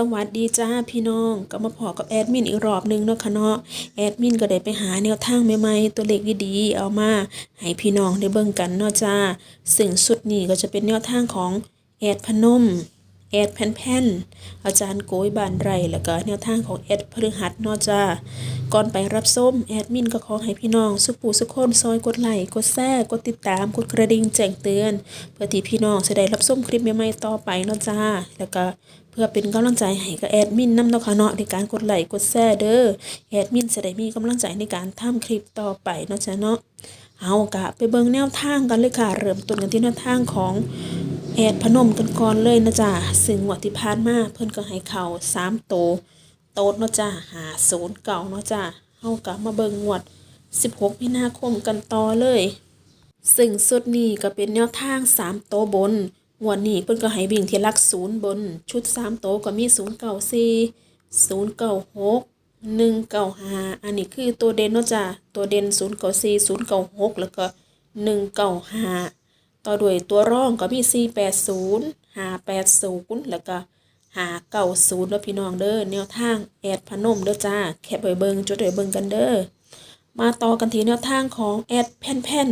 สวัสดีจ้าพี่น้องก็มาพอกับแอดมินอีกรอบนึงเนาะค่ะเนาะแอดมินก็ได้ไปหาแนวทางใหม่ๆตัวเลขดีๆเอามาให้พี่น้องได้เบิ่งกันเนาะจ้าซึ่งสุดนี้ก็จะเป็นแนวทางของแอดพนม แอดแผ่นแผ่นอาจารย์โกยบานไรแล้วก็แนวทางของแอดพฤหัสเนาะจ้าก่อนไปรับส้มแอดมินก็ขอให้พี่น้อง สุขูสุขคนซอยกดไลค์กดแชร์กดติดตามกดกระดิ่งแจ้งเตือน เพื่อที่พี่น้องจะได้รับส้มคลิปใหม่ๆต่อไปเนาะจ้า แล้วก็เพื่อเป็นกำลังใจให้กับแอดมินนำเนาะค่ะเนาะในการกดไลค์กดแชร์เด้อแอดมินจะได้มีกำลังใจในการทำคลิปต่อไปเนาะจ้าเนาะเอากะไปเบิ่งแนวทางกันเลยค่ะ เริ่มต้นกันที่แนวทางของ แอดพนมกันก่อนเลยนะจ๊ะซึ่งงวดที่ผ่านมาเพิ่นก็ให้เข่าสามโต โต๊ดเนาะจ้ะหาศูนย์เก่าเนาะจ้ะเฮากลับมาเบิ่งงวด 16มีนาคมกันต่อเลย ซึ่งสุดนี้ก็เป็นแนวทางสามโตบนงวดนี้เพิ่นก็ให้วิ่งที่ลักศูนย์บน ชุดสามโตก็มีศูนย์เก้าสี่ศูนย์เก้าหกหนึ่งเก้าหาอันนี้คือตัวเด่นเนาะจ้ะตัวเด่นศูนย์เก้าสี่ศูนย์เก้าหกแล้วก็หนึ่งเก้าหา ต่อด้วยตัวร่องก็มี 480 580 แล้วก็590แล้วพี่น้องเด้อแนวทางแอดพนมเด้อจ้า แคปไว้เบิงจดไว้เบิงกันเด้อมาต่อกันที่แนวทางของแอดแผ่นแผ่น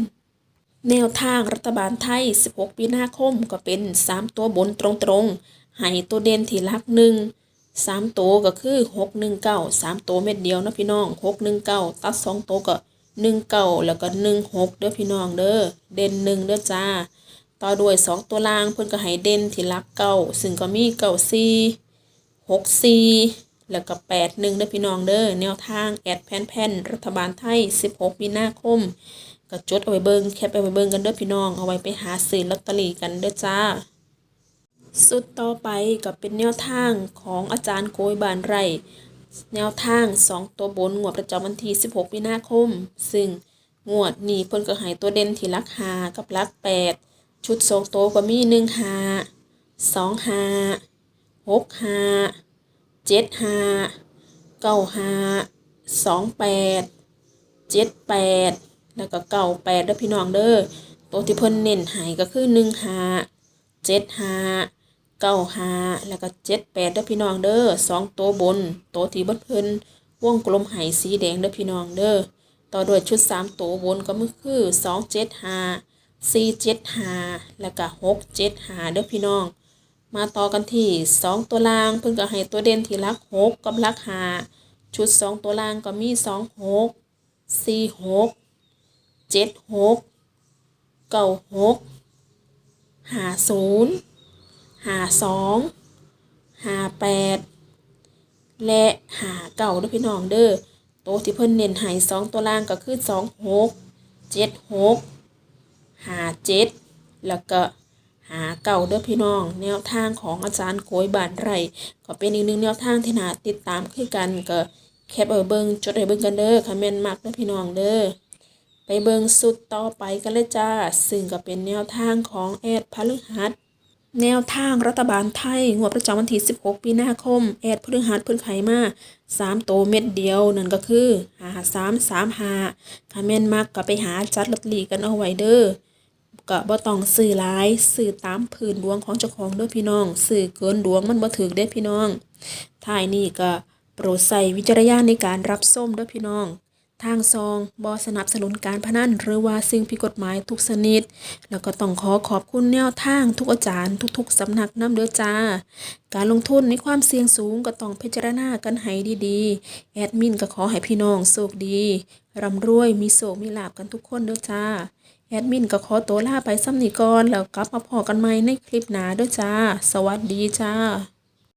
แนวทางรัฐบาลไทย 16 ปีหน้าคมก็เป็น 3 ตัวบนตรงๆให้ตัวเด่นที่ลักหนึ่งสามตัวก็คือหกหนึ่งเก้าสามตัวเม็ดเดียวนะพี่น้องหกหนึ่งเก้าตัดสองตัวก็ หนึ่งเก้าแล้วก็หนึ่งหกเด้อพี่น้องเด้อเด่นหนึ่งเด้อจ้า ต่อด้วยสองตัวล่างเพิ่นก็ให้เด่นที่หลักเก้าซึ่งก็มีเก้าสี่หกสี่แล้วก็แปดหนึ่งเด้อพี่น้องเด้อแนวทางแอดแผ่นแผ่นรัฐบาลไทยสิบหกมีนาคมก็จดเอาไว้เบิ่งแคปเอาไว้เบิ่งกันเด้อพี่น้องเอาไว้ไปหาซื้อลอตเตอรี่กันเด้อจ้า สุดต่อไปก็เป็นแนวทางของอาจารย์โกยบานไร่ แนวทาง 2 ตัวบนงวดประจำวันที่ 16มีนาคม ซึ่งงวดนี้เพิ่นก็ให้ตัวเด่นที่ลักหากับลัก 8 ชุด 2 ตัวก็มี1หา2หา6หา7หา9หา2 8 7 8 แล้วก็9 8เด้อพี่น้องเด้อตัวที่เพิ่นเน้นให้ก็คือ1หา7หา เก้าห้าแล้วก็เจ็ดแปดเด้อพี่น้องเด้อสองตัวบนตัวที่บดเพิ่นวงกลมไหสีแดงเด้อพี่น้องเด้อต่อด้วยชุดสามตัวบนก็มือคือสองเจ็ดห้าสี่เจ็ดห้าแล้วก็หกเจ็ดห้าเด้อพี่น้อง มาต่อกันที่สองตัวล่างเพิ่นก็ให้ตัวเด่นที่ลักหกกับลักห้าชุดสองตัวล่างก็มีสองหกสี่หกเจ็ดหกเก้าหกห้าศูนย์ หาสองหาแปดและหาเก่าด้อพี่น้องเด้อโตวที่เพิ่นเน้นให้สองตัวล่างก็คือสองหกเจ็ดหกหาเจ็ดแล้วก็หาเก่าเด้อพี่น้อง แนวทางของอาจารย์โกยบานไรก็เป็นอีกหนึ่งแนวทางที่น่าติดตามคือกันก็แคปเอาเบิงจดเอาเบิงกันเด้อคอมเมนต์มักเด้อพี่น้องเด้อไปเบิงสุดต่อไปกันเลยจ้า ซึ่งก็เป็นแนวทางของแอดพฤหัส แนวทางรัฐบาลไทย งวดประจำวันที่ 16 ปีหน้าคม แอดพฤหัสเพิ่นไขมา3โตเม็ดเดียว นั่นก็คือหา3 3 5คาเมนมักก็ไปหาจัดลอตเตอรี่กันเอาไว้เด้อก็บ่ต้องซื้อหลายซื้อตามพื้นดวงของเจ้าของเด้อพี่น้องซื้อเกินดวงมันบ่ถึกเด้อพี่น้องท้ายนี้ก็โปรดใส่วิจารณญาณในการรับส้มเด้อพี่น้อง ทางซองบอสนับสนุนการพนันหรือว่าสิ่งผิดกฎหมายทุกชนิด แล้วก็ต้องขอขอบคุณแนวทางทุกอาจารย์ทุกๆสำนักน้ำเด้อจ้า การลงทุนมีความเสี่ยงสูงก็ต้องพิจารณากันให้ดีๆ แอดมินก็ขอให้พี่น้องโชคดีร่ำรวยมีโชคมีลาบกันทุกคนเด้อจ้า แอดมินก็ขอตัวลาไปซ้ำนี้ก่อนแล้วกลับมาพอกันใหม่ในคลิปหน้าเด้อจ้า สวัสดีจ้า